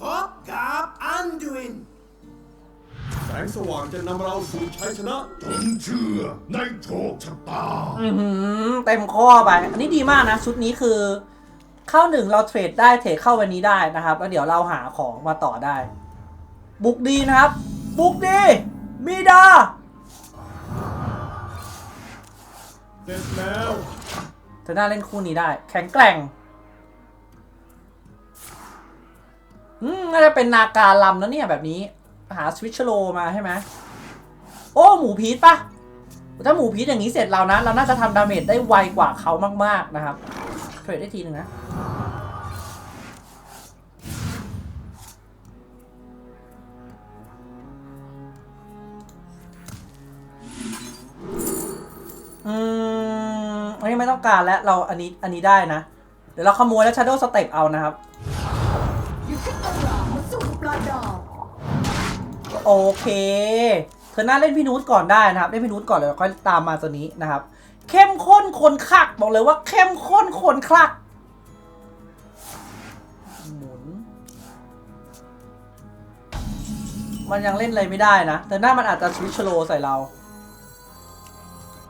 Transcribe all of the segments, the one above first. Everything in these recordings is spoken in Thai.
พบกับอันดุิน แสงสว่างจะนำเราสู่ชัยชนะจงเชื่อในโชคชะตา อื้อหือเต็มข้อไป อันนี้ดีมากนะ ชุดนี้คือ เข้าหนึ่งเราเทรดได้เทรดเข้าวันนี้ได้นะครับ แล้วเดี๋ยวเราหาของมาต่อได้ บุกดีนะครับ บุกดี มีดา เสร็จแล้ว เธอน่าเล่นคู่นี้ได้ แข็งแกร่ง น่าจะเป็นนาการลำนะเนี่ยแบบนี้ หาสวิตชโลมาใช่ไหมโอ้ หมูพีทปะถ้าหมูพีทอย่างนี้เสร็จเรานะ เราน่าจะทำดาเมจได้ไวกว่าเขามาก ๆ นะครับ เทรดได้ทีหนึ่งนะ อืมอันนี้ไม่ต้องการแล้ว เราอันนี้อันนี้ได้นะ เดี๋ยวเราขโมยแล้ว Shadow Step เอานะครับ โอเคเธอน่าเล่นพี่นูตก่อนได้นะครับ เล่นพี่นูตก่อนแล้วค่อยตามมาตัวนี้นะครับ เข้มข้นคนคักบอกเลยว่าเข้มข้นคนคักหมุน มันยังเล่นอะไรไม่ได้นะแต่หน้ามันอาจจะสวิตชโลใส่เรา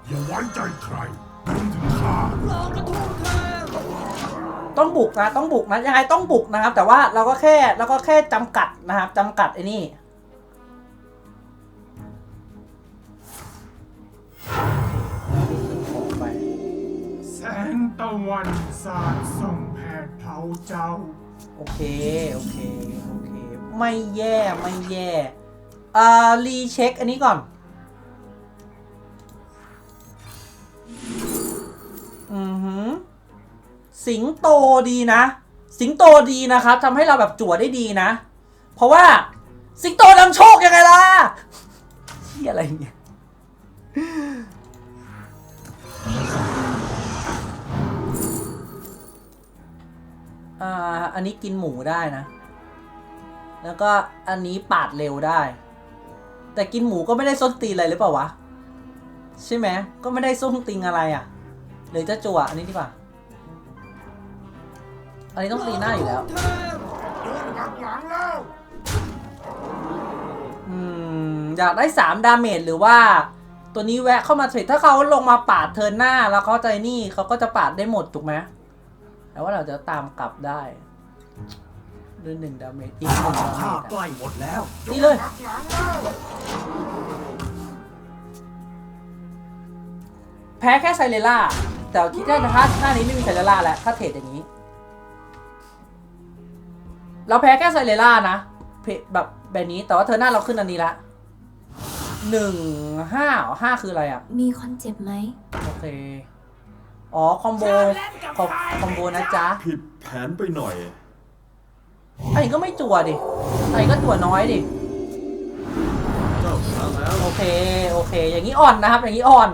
อย่าไว้ใจใครรวมถึงข้าต้องบุกนะต้องบุกนะยังไงต้องบุกนะครับ แต่ว่าเราก็แค่เราก็แค่จำกัดนะครับจำกัดไอ้นี่ งตะวันสาดส่องแผดเผาเจ้า โอเค โอเค โอเค ไม่แย่ ไม่แย่อ่ารีเช็คอันนี้ก่อน อือหือ สิงโตดีนะ สิงโตดีนะครับทำให้เราแบบจั่วได้ดีนะ เพราะว่า สิงโตนำโชคยังไงล่ะที่อะไรเนี่ย อ่าอันนี้กินหมูได้นะ แล้วก็อันนี้ปาดเร็วได้ แต่กินหมูก็ไม่ได้ส้นตีนอะไรหรือเปล่าวะ ใช่ไหมก็ไม่ได้ส้นติงอะไรอะ่ะหรือจะจั่วอันนี้ดีกว่า อันนี้ต้องตีหน้าอยู่แล้ว อืม อยากได้สามดาเมจหรือว่า ตัวนี้แวะเข้ามาเทรดถ้าเขาลงมาปาดเทินหน้าแล้วเขาใจนี่เขาก็จะปาดได้หมดถูกไหม แต่ว่าเราจะตามกลับได้ด้วยหนึ่งดาเมจอีกหนึ่งดาเมข้าจใกล้หมดแล้วตีเลยหักหลังแล้วแพ้แค่ไซเรล่า แต่คิดว่าถ้าหน้านี้ไม่มีไซเรล่าแล้ว ถ้าเทรดอย่างนี้ เราแพ้แค่ไซเรล่านะเพแบบแบบนี้ แต่ว่าเธอหน้าเราขึ้นอันนี้ละหนึ่งห้าห้าคืออะไรอะ มีคนเจ็บไหม โอเค อ๋อ คอมโบคอมคอมโบนะจ๊ะผิดแผนไปหน่อยอันนี้ก็ไม่จั่วดิอันนี้ก็จั่วน้อยดิ เจ้าชนะแล้วโอเค โอเค อย่างนี้อ่อนนะครับ อย่างนี้อ่อน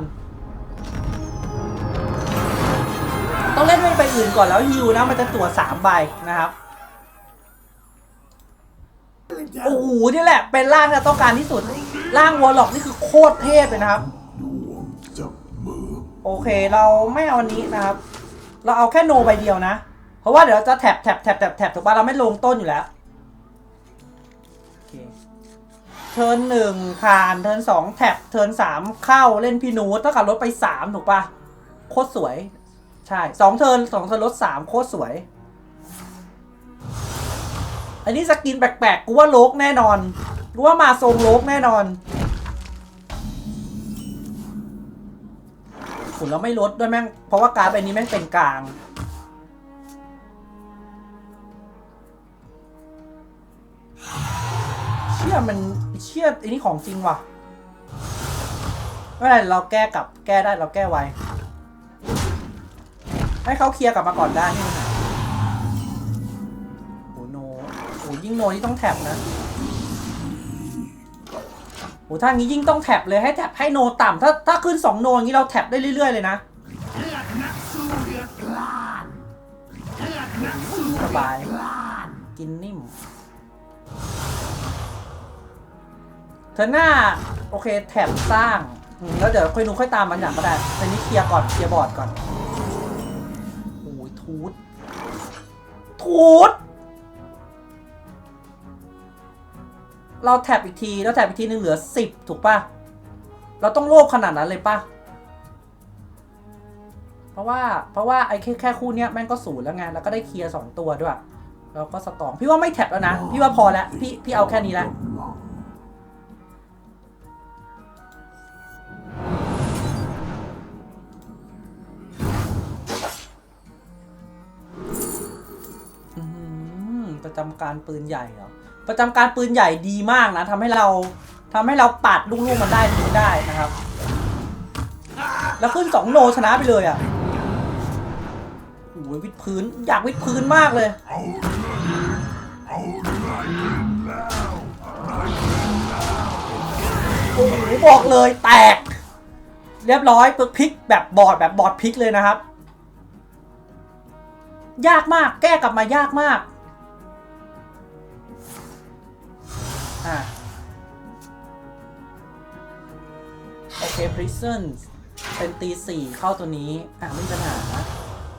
ต้องเล่นไปอื่นก่อนแล้วฮิวนะ มันจะตรวจสามใบนะครับ โอ้โห นี่แหละ เป็นร่างที่เราต้องการที่สุด ร่างวอลล็อกนี่คือโคตรเทพเลยนะครับดวงจับมือ โอเคเราไม่เอาอันนี้นะครับ เราเอาแค่โนใบเดียวนะ เพราะว่าเดี๋ยวจะแท็บแท็บแท็บแท็บแท็บถูกป่ะเราไม่ลงต้นอยู่แล้วเคเทิร์นหนึ่งผ่านเทิร์นสองแท็บเทิร์นสามเข้าเล่นพี่นูตเท่ากับลดไปสามถูกป่ะโคตรสวย ใช่สองเทิร์นสองเทิร์นลดสามโคตรสวย อันนี้สกินแปลกๆกูว่าโลกแน่นอนกูว่ามาทรงโลกแน่นอน ขุนเราไม่ลดด้วยแม่ง เพราะว่าการ์ดใบนี้แม่งเป็นกลางเชื่อมันเชื่ออันนี้ของจริงว่ะไม่เป็นไรเราแก้กลับแก้ได้เราแก้ไวให้เขาเคลียร์กลับมาก่อนได้นี่มันโอ้โนโอ้ยิ่งโนนี่ต้องแท็บนะ โอ้ถ้างี้ยิ่งต้องแท็บเลยให้แท็บให้โนต่ำถ้าถ้าขึ้นสองโนอย่างนี้เราแท็บได้เรื่อย ๆ เลยนะเลือดนักสู้เลือดพล่านเลือดนักสู้สบายพล่านกินนิ่มเธอหน้าโอเคแถบสร้างอืมแล้วเดี๋ยวค่อยนูค่อยตามมันอย่างก็ได้แต่นี้เคลียร์ก่อนเคลียร์บอร์ดก่อนโอ้ยทูดทูด เราแท็บอีกที แล้วแท็บอีกทีนึงเหลือสิบถูกปะเราต้องโลภขนาดนั้นเลยปะเพราะว่าเพราะว่าไอ้แค่แค่คู่เนี้ยแม่งก็ศูนย์แล้วไงแล้วก็ได้เคลียร์สองตัวด้วยแล้วก็สตองพี่ว่าไม่แท็บแล้วนะ พี่ว่าพอแล้วพี่พี่เอาแค่นี้แล้วอืมประจำการปืนใหญ่เหรอ ประจำการปืนใหญ่ดีมากนะทำให้เราทำให้เราปัดลูกๆมันได้ทีได้นะครับ แล้วขึ้นสองโนชนะไปเลยอะโอ้ยวิดพื้นอยากวิดพื้นมากเลยโอ้โหบอกเลยแตก เรียบร้อยปึกพลิกแบบบอดแบบบอดพลิกเลยนะครับ ยากมากแก้กลับมายากมาก อะโอเค prison เป็นตีสี่เข้าตัวนี้ อะ ไม่มีปัญหา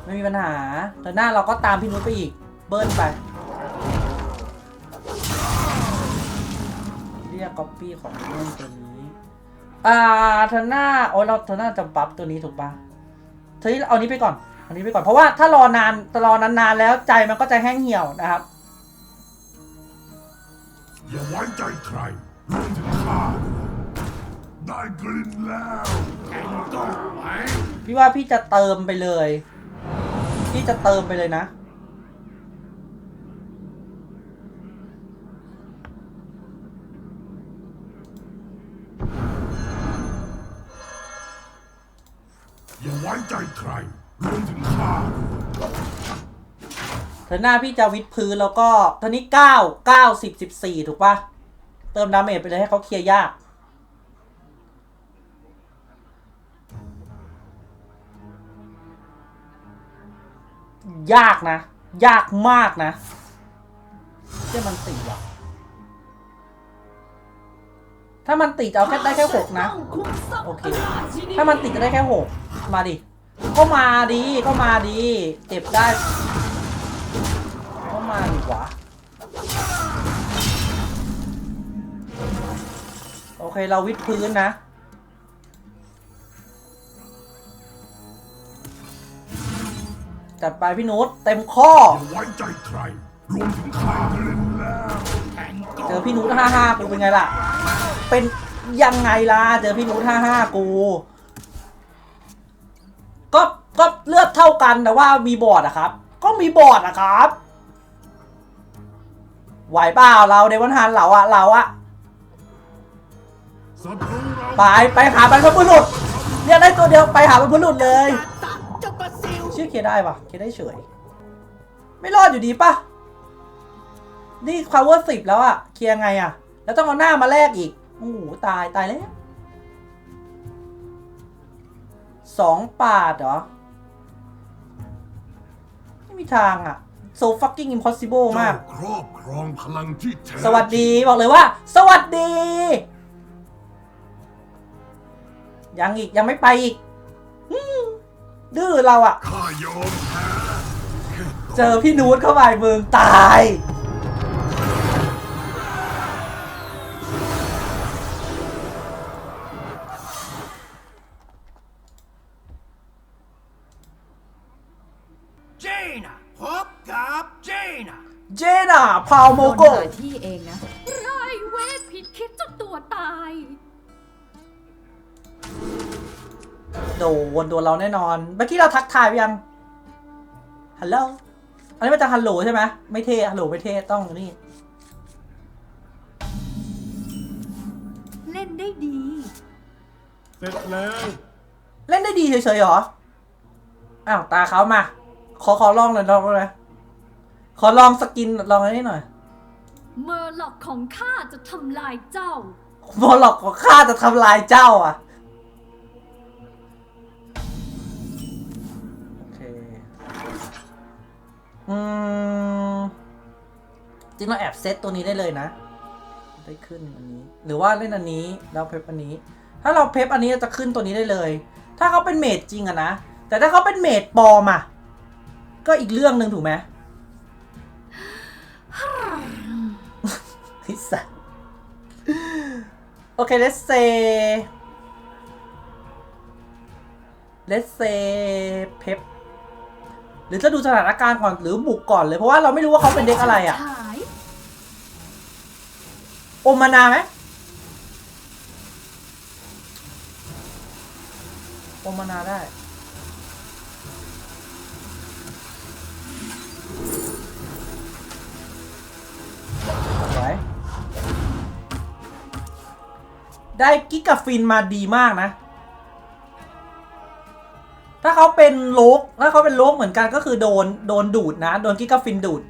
ไม่มีปัญหาแต่หน้าเราก็ตามพี่นุ้ยไปอีก เบิ้ลไป เรียกก๊อปปี้ของเรื่องตัวนี้ อ่าเทอร์น่าโอ้เราเทอร์น่าจะบัฟตัวนี้ถูกปะเธอเอานี้ไปก่อนเอานี้ไปก่อน เพราะว่าถ้ารอนานรอนานๆแล้วใจมันก็จะแห้งเหี่ยวนะครับ อย่าไว้ใจใครรวมถึงข้าด้วยได้กลิ่นแล้วแข่งก็ไหมพี่ว่าพี่จะเติมไปเลย พี่จะเติมไปเลยนะ เธอหน้าพี่จะวิดพื้นแล้วก็ตอนนี้เก้าเก้าสิบสิบสี่ถูกปะเติมดาเมจไปเลยให้เขาเคลียร์ยากยากนะ ยากมากนะเจ้ามันติว่ะ ถ้ามันติจะเอาแค่ได้แค่หกนะ โอเค ถ้ามันติดจะได้แค่หกมาดิ ก็มาดี ก็มาดี เจ็บได้ก็ มาดิวะโอเค เราวิดพื้นนะจัดไปพี่นุชเต็มข้ออย่าไว้ใจใครรวมถึงข้าด้วยแล้วแข่งก็เจอพี่นุชห้าห้ากูเป็นไงล่ะ เป็นยังไงล่ะ เจอพี่นุชห้าห้ากู ก็ก็เลือดเท่ากันแต่ว่ามีบอร์ดอะครับ ก็มีบอร์ดอะครับ ไหวเปล่าเราเดวันฮันเราอะเราอะศัตรูเราไปไปหาบรรพบุรุษเรียกได้ตัวเดียวไปหาบรรพบุรุษเลยตัดเจ้าปลาซิวชื่อเคลียร์ได้ปะเคลียร์ได้เฉย ไม่รอดอยู่ดีปะนี่ power สิบแล้วอะเคลียร์ไงอะแล้วต้องเอาหน้ามาแลกอีกโอ้โหตายตายแล้วสองปาดเหรอ ไม่มีทางอะ so fucking impossible มากเจ้ครอบครองพลังที่แท้สวัสดีบอกเลยว่า สวัสดี ยังอีกยังไม่ไปอีกอืมดื้อเราอะข้ายอมแพ้เจอพี่นูตเข้าไปมึงตาย พาวโมโกหาที่เองนะไรเวทผิดคิดจนตัวตาย โดนโดนเราแน่นอน เมื่อกี้เราทักทายไปยัง ฮัลโหล อันนี้มันจะฮัลโหลใช่ไหม ไม่เท่ ฮัลโหลไม่เท่ ต้องนี่ เล่นได้ดี เสร็จแล้ว เล่นได้ดีเฉยๆเหรอ อ้าว ตาเขามา ขอขอลองหน่อยลองเลย ขอลองสกินลองอันนี้หน่อยเมอร์ล็อกของข้าจะทำลายเจ้า บอลล็อกของข้าจะทำลายเจ้าอะ โอเค อืม จริงเราแอบเซตตัวนี้ได้เลยนะ ได้ขึ้นอันนี้ หรือว่าเล่นอันนี้แล้วเพปอันนี้ ถ้าเราเพปอันนี้จะขึ้นตัวนี้ได้เลย ถ้าเขาเป็นเมดจริงอะนะ แต่ถ้าเขาเป็นเมดปลอมอะก็อีกเรื่องหนึ่งถูกไหม พิซซ่าโอเค let's say let's say เพปหรือจะดูสถานการณ์ก่อนหรือบุกก่อนเลย เพราะว่าเราไม่รู้ว่าเขาเป็นเด็กอะไรอะฉายอมานาไหมอมมานาได้ วยได้กิกาฟินมาดีมากนะ ถ้าเขาเป็นโลกถ้าเขาเป็นโลกเหมือนกันก็คือโดนโดนดูดนะ โดนกิกาฟินดูด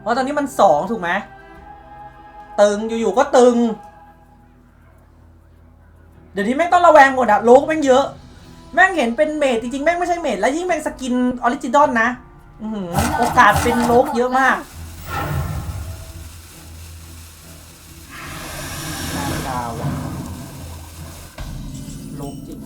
เพราะตอนนี้มันสองถูกไหม ตึงอยู่ๆก็ตึง เดี๋ยวนี้แม่งต้องระแวงหมดอะโลกแม่งเยอะ แม่งเห็นเป็นเมดจริงๆ แม่งไม่ใช่เมดแล้วยิ่งแม่งสกินออริจินอลนะอื้อหือโอกาสเป็นโลกเยอะมากดาวอะโลกจริง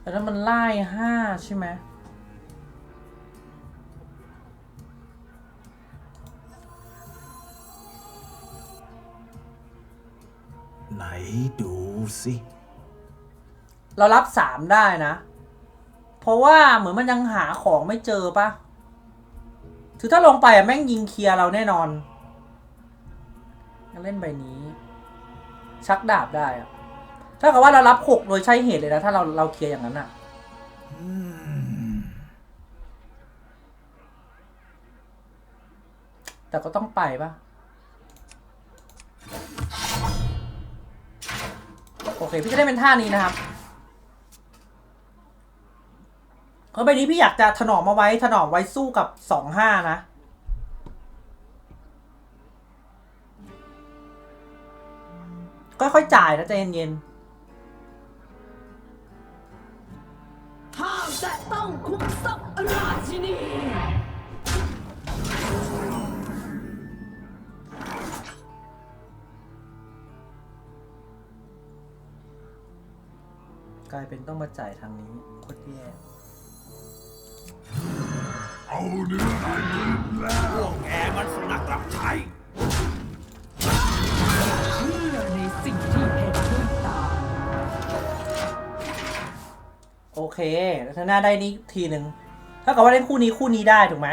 แต่ถ้ามันไล่ห้าใช่ไหม ดูสิ เรารับสามได้นะ เพราะว่าเหมือนมันยังหาของไม่เจอปะถือถ้าลงไปอะแม่งยิงเคลียร์เราแน่นอนยังเล่นใบนี้ ชักดาบได้อะถ้ากับว่าเรารับหกโดยใช่เหตุเลยนะ ถ้าเราเราเคลียร์อย่างนั้นอะแต่ก็ต้องไปปะ อเค พี่จะได้เป็นท่านี้นะครับเพราะใบนี้พี่อยากจะถนอมมาไว้ถนอมไว้สู้กับสองห้านะค่อยๆจ่ายนะใจเย็นห้ามแต่ต้องคุมทรัพย์ราชินี กลายเป็นต้องมาจ่ายทางนี้โคตรแย่เอาเนื้อนายกลินแล้วแกมันสุนัขรับใช้เชื่อในสิ่งที่เห็นด้วยตา โอเคแล้วถ้าหน้าได้นี้ทีหนึ่งถ้ากับว่าเล่นคู่นี้คู่นี้ได้ถูกไหม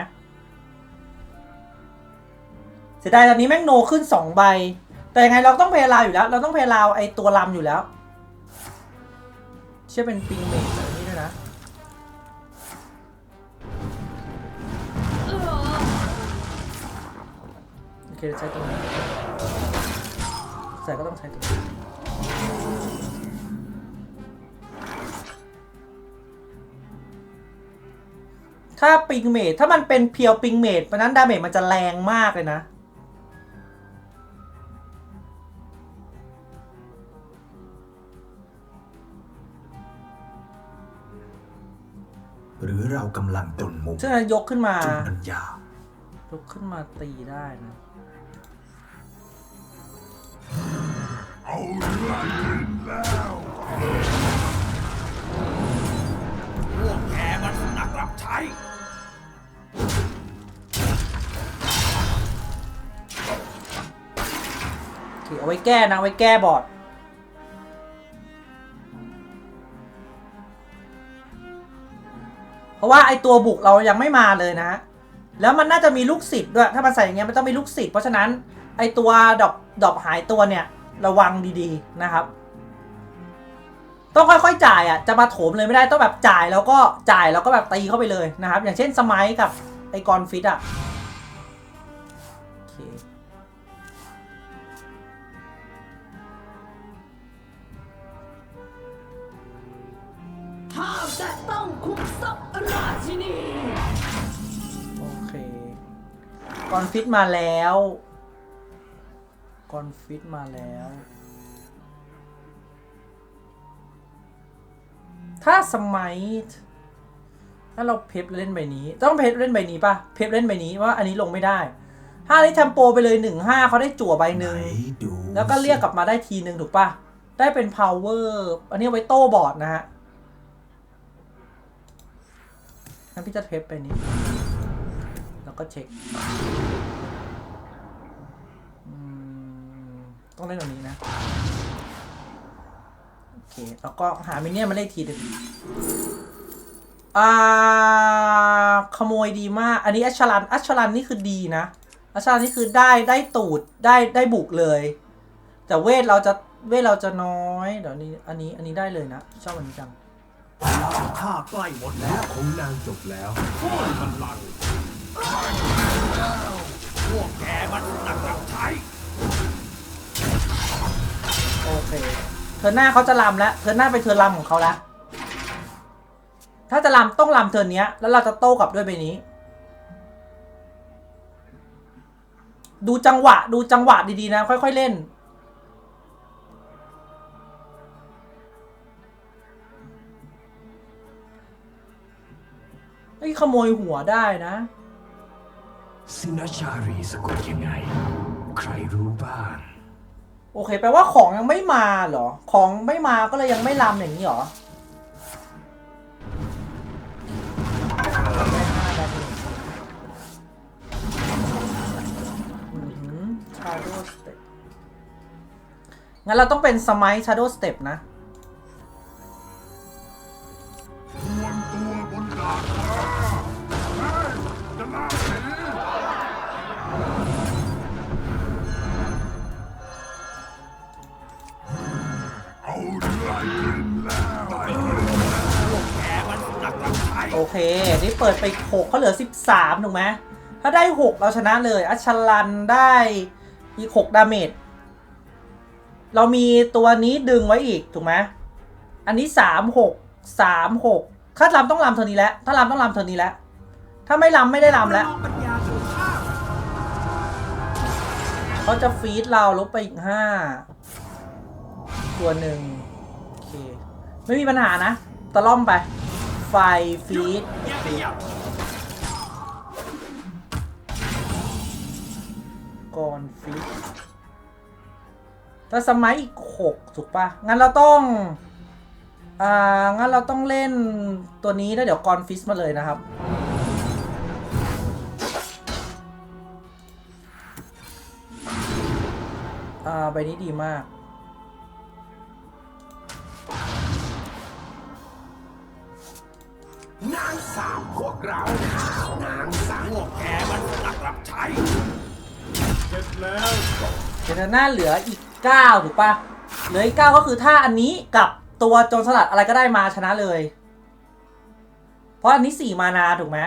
เสียดายตอนนี้แม่งโนขึ้นสองใบ แต่ยังไงเราต้องเพลาวอยู่แล้ว เราต้องเพลาวไอตัวลำอยู่แล้ว เชื่อเป็นปิงเมจแบบนี้ด้วยนะโอเคใช้ตัวนี้ใส่ก็ต้องใช้ตัวนี้ถ้าปิงเมจถ้ามันเป็นเพียวปิงเมจเพราะนั้นดาเมจมันจะแรงมากเลยนะ กำลังตนมุมซึ่งอันยกขึ้นมาจุดอันยาวยกขึ้นมาตีได้นะเอาเนื้อนายกลินแล้วพวกแกมันสุนัขรับใช้โอเคเอาไว้แก้นะเอาไว้แก้บอร์ด เพราะว่าไอตัวบุกเรายังไม่มาเลยนะ แล้วมันน่าจะมีลูกศิษย์ด้วย ถ้ามันใส่อย่างเงี้ยมันต้องมีลูกศิษย์เพราะฉะนั้นไอตัวดอกดอกหายตัวเนี่ยระวังดีๆนะครับ ต้องค่อยๆจ่ายอะจะมาโถมเลยไม่ได้ต้องแบบจ่ายแล้วก็จ่ายแล้วก็แบบตีเข้าไปเลยนะครับ อย่างเช่นสมัยกับไอกรฟิตอะข้าแต่ต้องคุมทรัพ ราชินีโอเคกอนฟิตมาแล้วกอนฟิตมาแล้ว ถ้าสมัย ถ้าเราเพปเล่นใบนี้ ต้องเพปเล่นใบนี้ปะเพปเล่นใบนี้ว่าอันนี้ลงไม่ได้ถ้าห้าได้แชมโปไปเลยหนึ่งห้าเขาได้จั่วใบหไหนนึ่งดูแล้วก็เรียกกลับมาได้ทีหนึ่งถูกปะได้เป็น power อันนี้เอาไว้โต้บอร์ดนะฮะ งั้นพี่จะเทปไปนี้ แล้วก็เช็คต้องเล่นแบบนี้นะ โอเค แล้วก็หามินเนี่ยมาเล่นทีหนึ่งอ่าขโมยดีมาก อันนี้อัชรันอัชรันนี่คือดีนะอัชรันนี่คือได้ได้ตูดได้ได้บุกเลย แต่เวทเราจะเวทเราจะน้อย เดี๋ยวนี้อันนี้อันนี้ได้เลยนะ ชอบอันนี้จัง ข้าใกล้หมดแล้วของนางจบแล้วโค่อยบัลลังก์พวกแกมันหนักรับใช้โอเค เธอหน้าเขาจะลำแล้วเธอหน้าไปเธอลำของเขาแล้ว ถ้าจะลำต้องลำเธอเนี้ย แล้วเราจะโต้กลับด้วยใบนี้ ดูจังหวะ ดูจังหวะดีๆนะ ค่อยๆเล่น เฮ้ยขโมยหัวได้นะสินาชารีสะกดยังไง ใครรู้บ้าง โอเคแปลว่าของยังไม่มาเหรอ ของไม่มาก็เลยยังไม่ลำอย่างนี้เหรอชาโดว์สเต็ปงั้นเราต้องเป็นสมัยชาโดว์สเต็ปนะ เค นี่เปิดไป 6เขาเหลือ 13 ถูกไหมถ้าได้ 6 เราชนะเลย อัชลันได้อีก 6 ดาเมจ เรามีตัวนี้ดึงไว้อีก ถูกไหมอันนี้ 3 6 3 6ถ้าลำต้องลำเท่านี้แล้ว ถ้าลำต้องลำเท่านี้แล้ว ถ้าไม่ลำไม่ได้ลำแล้วเขาจะฟีดเราลบไปอีก 5 ตัวหนึ่งโอเค ไม่มีปัญหานะ ตะล่อมไป ไฟฟีดก่อนฟีดถ้าสมัยอีกหกถูกปะงั้นเราต้อง อ่า งั้นเราต้องเล่นตัวนี้แล้วเดี๋ยวกอนฟิสมาเลยนะครับอ่าใบนี้ดีมาก นางสามพวกเรานางสามพวกแกมันหนักรับใช้เสร็จแล้วเดี๋ยวหน้าเหลืออีก9ถูกปะเหลืออีก9ก็คือถ้าอันนี้กับตัวโจรสลัดอะไรก็ได้มาชนะเลย เพราะอันนี้4มานาถูกไหม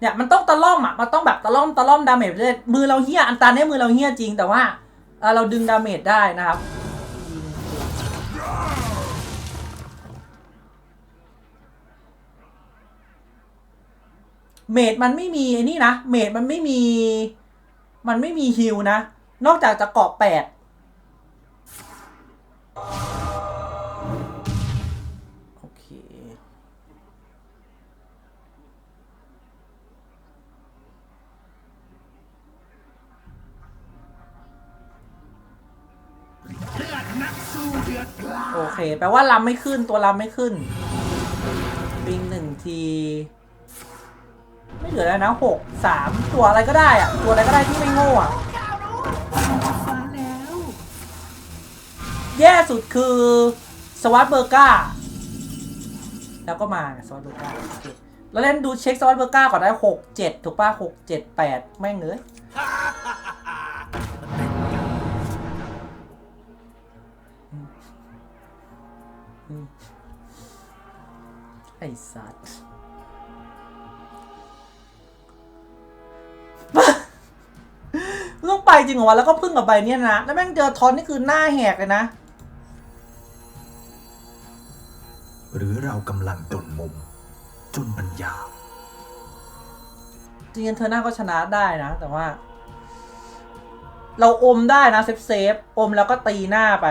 เนี่ยมันต้องตะล่อมอะมันต้องแบบตะล่อมตะล่อมดาเมจเรื่อยมือเราเฮี้ยอันตาเนี้ยมือเราเฮี้ยจริงแต่ว่าเราดึงดาเมจได้นะครับ เมดมันไม่มีไอ้นี่นะ เมดมันไม่มี มันไม่มีฮิลนะ นอกจากจะเกาะแปดโอเคโอเค แปลว่าลำไม่ขึ้นตัวลำไม่ขึ้น ปิงหนึ่งที ลือแล้วนะหกสามตัวอะไรก็ได้อะตัวอะไรก็ได้ที่ไม่โง่อะแย่สุดคือสวัสดเบอร์ก้าแล้วก็มาสวัสดเบอร์ก้าโอเคเราเล่นดูเช็คสวัสดเบอร์ก้าก่อนได้หกเจ็ดถูกป่ะหกเจ็ดแปดแม่งเลยอืมไอ้สัตว์ ไปจริงเหรอวะแล้วก็พึ่งกับใบเนี้ยนะ แล้วแม่งเจอทอนนี่คือหน้าแหกเลยนะ หรือเรากำลังจนมุม จนปัญญา จริงๆเธอหน้าก็ชนะได้นะ แต่ว่า เราอมได้นะเซฟเซฟอมแล้วก็ตีหน้าไป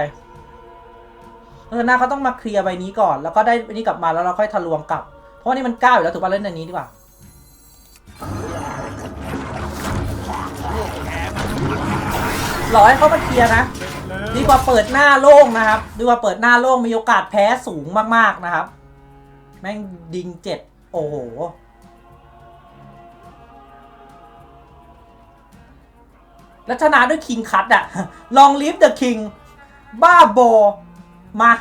เธอหน้าเขาต้องมาเคลียร์ใบนี้ก่อน แล้วก็ได้ใบนี้กลับมาแล้วเราค่อยทะลวงกลับ เพราะว่านี่มันก้าวอยู่แล้วถูกป่ะเล่นในนี้ดีกว่า รอให้เขามาเคลียร์นะ ดีกว่าเปิดหน้าโล่งนะครับ ดีกว่าเปิดหน้าโล่งมีโอกาสแพ้สูงมากๆนะครับ แม่งดิงเจ็ดโอ้โหแล้วชนะด้วยคิงคัตอะลองลิฟเดอะคิง บ้าบอมา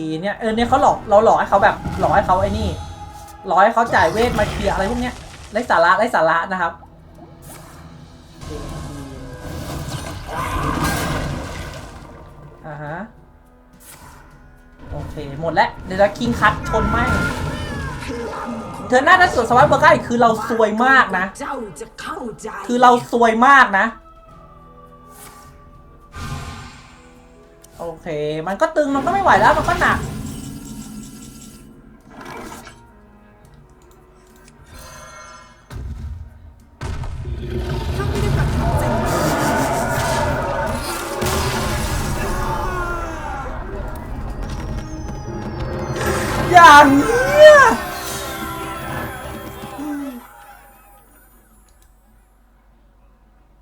ีเนี่ยเออเนี่ยเขาหลอกเราหลอกให้เขาแบบหลอกให้เขาไอ้นี่หลอกให้เขาจ่ายเวทมาเคลียร์อะไรพวกเนี้ยไร้สาระไร้สาระนะครับอ่าฮะโอเคหมดแล้วเดี๋ยวจะคิงคัตชนไหมเธอหน้าถ้าสวนสวัสดิ์เบอร์ก้าคือเราซวยมากนะ คือเราซวยมากนะ โอเค มันก็ตึงมันก็ไม่ไหวแล้วมันก็หนัก อย่าง